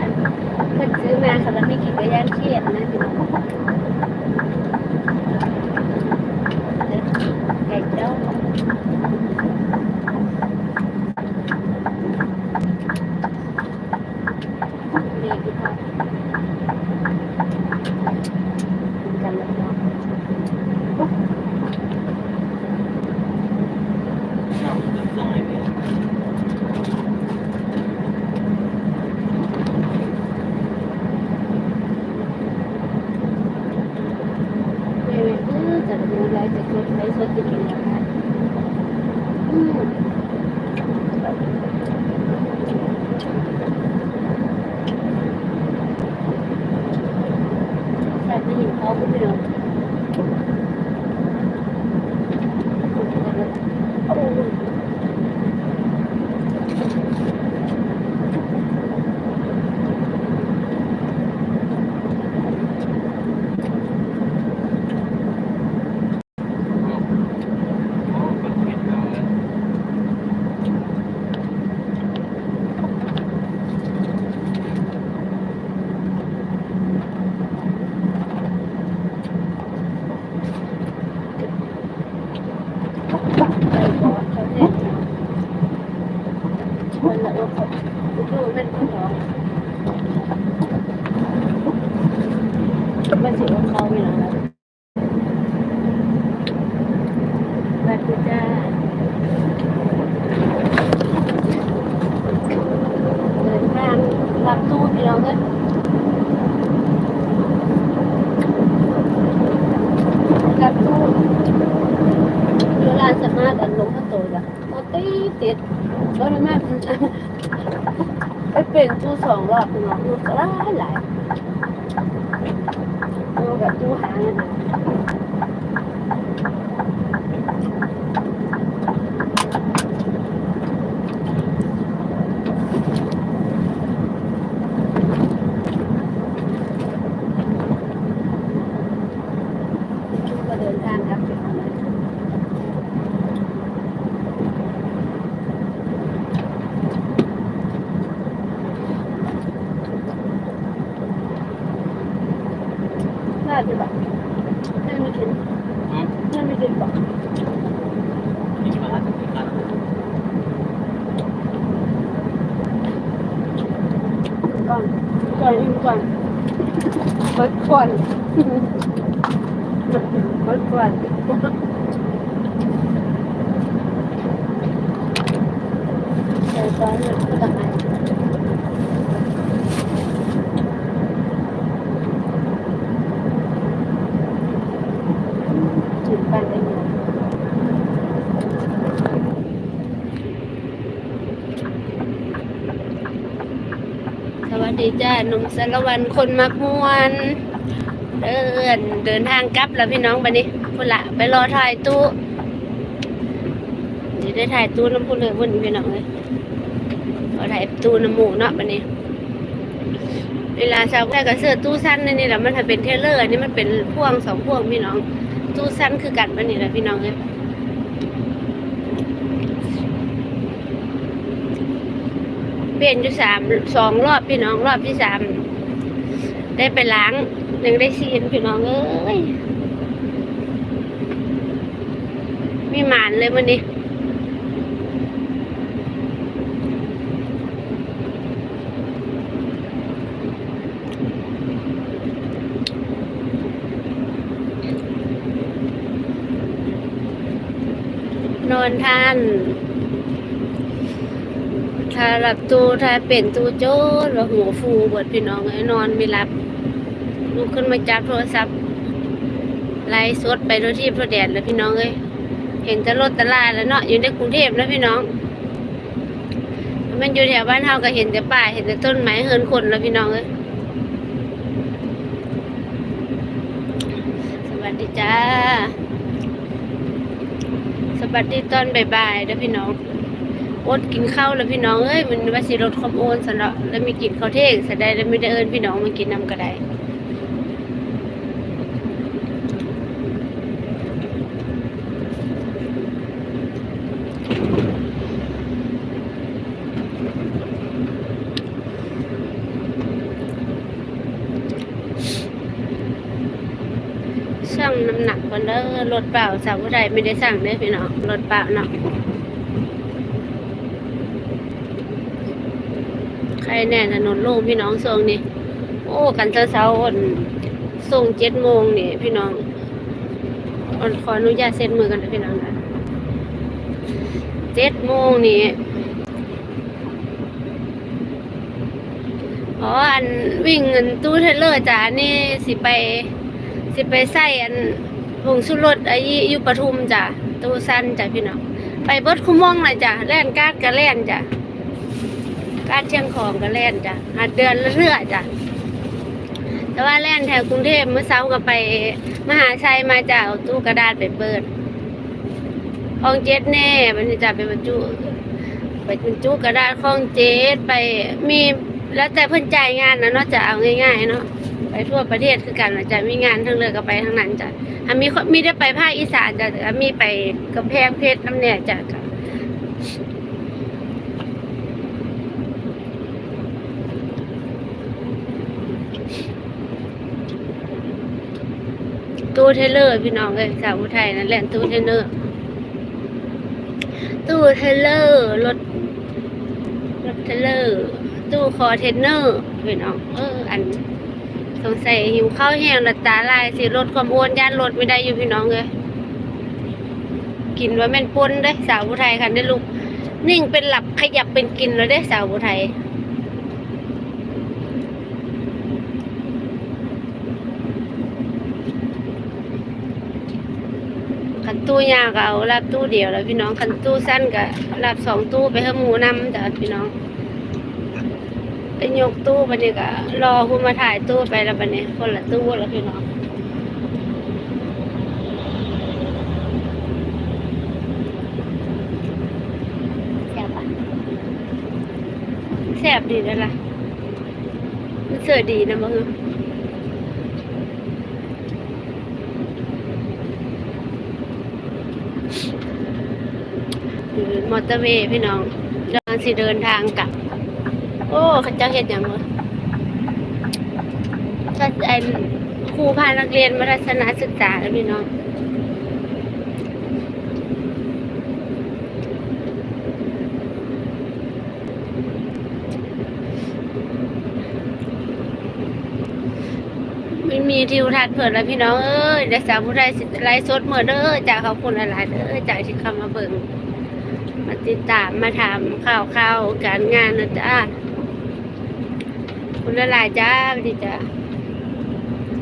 อันเพิ่นซื้อมาเขาแล้วไม่กินก็ย่านเครียดนะพี่น้องไก่เจ้านี่พี่พ่อกินกันแล้วเนาะ เอาซอยเนี่ย เออเออจะดู แลจะชดใช้ชดจะกินแล้วค่ะอืมแต่ไม่เห็นเขาไม่รู้โอ้ย เอาเป็นเห็ดเอาเลย ไปก่อนเขาเนี่ยคนละอกดูมันก็ร้องมันสิของเขาอยู่แล้วแบบนี้จ้าเดินทางรับตู้พี่ น้องเลยรับตู้เวลาสามารถอันลงมาตัวจ้ะโอ้ตีติดก็ได้มากไปเป็นตู้สองรอบน้องก็หลายหลายดูกับตู้หางนะก็เดินทางกลับไปทำงาน น่าจะแบบนั่นไม่กินอืมนั่นไม่กินบอก นี่มาหาที่กัน ก่อนก่อนอิ่มก่อนเบิดก่อนเบิดก่อนเดี๋ยวตอนนี้ก็ต้องไหนถึงกันได้ยัง สวัสดี จ้าหนุ่มสารวันคนมักมวนเดินเดินทางกลับแล้วพี่น้องบันนี้พุ่นละไปรอถ่ายตู้เดี๋ยวได้ถ่ายตู้น้ำพุ่นเลยวันนี้พี่น้องเลยรอถ่ายตู้น้ำหมูเนาะบันนี้ เวลาชาวแค่กับเสื้อตู้สั้นนี่นี่แหละมันถ้าเป็นเทเลอร์อันนี้มันเป็นพ่วงสองพ่วงพี่น้อง ตู้สั้นคือกันบันนี้แหละพี่น้องเลย เปลี่ยนอยู่สามสองรอบพี่น้องรอบที่สามได้ไปล้างยังได้ซีนพี่น้องเอ้ยมีหมานเลยมันนี้นอนท่าน ถ้าหลับตูถ้าเป็นตูโจ้หรือหัวฟูเบิดพี่น้องไอ้นอนไม่หลับลุกขึ้นมาจับโทรศัพท์ไล่สดไปโดยที่พระแดดแล้วพี่น้องเอ้ยเห็นจะรถตลาดแล้วเนาะอยู่ในกรุงเทพแล้วพี่น้อง มันอยู่แถวบ้านเฮาก็เห็นแต่ป่าเห็นแต่ต้นไม้เฮินคนแล้วพี่น้องเอ้ยสวัสดีจ้าสวัสดีตอนบ่ายๆเด้อพี่น้อง อดกินข้าวแล้วพี่น้องเอ้ยมันว่าสิลดความโอ้วนสำหรัแล้วมีกินข้าวเท่งสดาแล้วไม่ได้เอิญพี่น้องมากินน้ำก็ได้สั่งน้ำหนักก่นเด้อรถเปล่าสาวผู้ใดไม่ได้สั่งเลยพี่น้องรถเปล่าเนาะ ใครแน่ถนนโล่งพี่น้องส่งนี่โอ้กันเช้าๆอ่อนส่งเจ็ดโมงนี่พี่น้องอ่อนขออนุญาตเซ็นมือกันนะพี่น้องนะเจ็ดโมงนี่อ๋ออันวิ่งเงินตู้เทเลอร์จ้ะนี่สิไป สิไปใส่อันผงสุรสไอ้อยู่ปทุมจ้ะตู้สั้นจ้ะพี่น้องไปเบิดคุมองเลยจ้ะแล่นการ์ดกะแล่นจ้ะ การเชียงของกะแล่นจ้ะหัดเดือนละเรื่อจ้ะแต่ว่าแล่นแถวกรุงเทพเมื่อเช้าก็ไป มหาชัยมาจ้ะเอาตู้กระดาษไปเปิดห้องเจ็ดแน่มันจะไปบรรจุไปบรรจุกระดาษห้องเจ็ดไปมีแล้วแต่เพิ่นจ่ายงานนะเนาะจะเอาง่ายๆเนาะไปทั่วประเทศคือกันจะมีงานทั้งเรือก็ไปทั้งนั้นจ้ะมีมีได้ไปภาคอีสานจ้ะแต่ว่ามีไปกำแพงเพชรน้ำเนี่ยจ้ะ ตู้เทเลอร์พี่น้องเลยสาวอุทัยนั่นแหละตู้เทเลอร์ ตู้เทเลอร์รถรถเทเลอร์ตู้คอเทนเนอร์พี่น้องเอออันสงสัยหิวข้าวแห้งและตาลายสิลดความอ้วนย่านลดไม่ได้อยู่พี่น้องเลยกินว่าแม่นปนเด้สาวผู้ไทยคันได้ลูกนิ่งเป็นหลับขยับเป็นกินแล้วได้สาวผู้ไทยคัน ตู้ยาวก็เอารับตู้เดียวแล้วพี่น้องคันตู้สั้นก็รับสองตู้ไปให้หมูนำจ้ะพี่น้องไปยกตู้บันนี้ก็รอคุณมาถ่ายตู้ไปแล้วบันนี้คนละตู้แล้วพี่น้องแซ่บปะแซ่บดีเลยล่ะมันเสือดีนะมึง มอเตอร์เวย์พี่น้องกำลังสิเดินทางกลับ โอ้เขาจ้าเห็ดอย่างไรก็ไอครูพานักเรียนมาทัศนศึกษาแล้วพี่น้องไม่มีทิวทัศน์เผื่อแล้วพี่น้องเอ้ยเดี๋ยวสาวผู้ใดสิไลฟ์สดเหมื่อเด้อจากขอบคุณหลายๆเด้อจากที่เข้ามาเบิ่ง มาติดตามมาถามข่าวข่าวการงานนะจ้าคุณละลายจ้าสวัสดีจ้า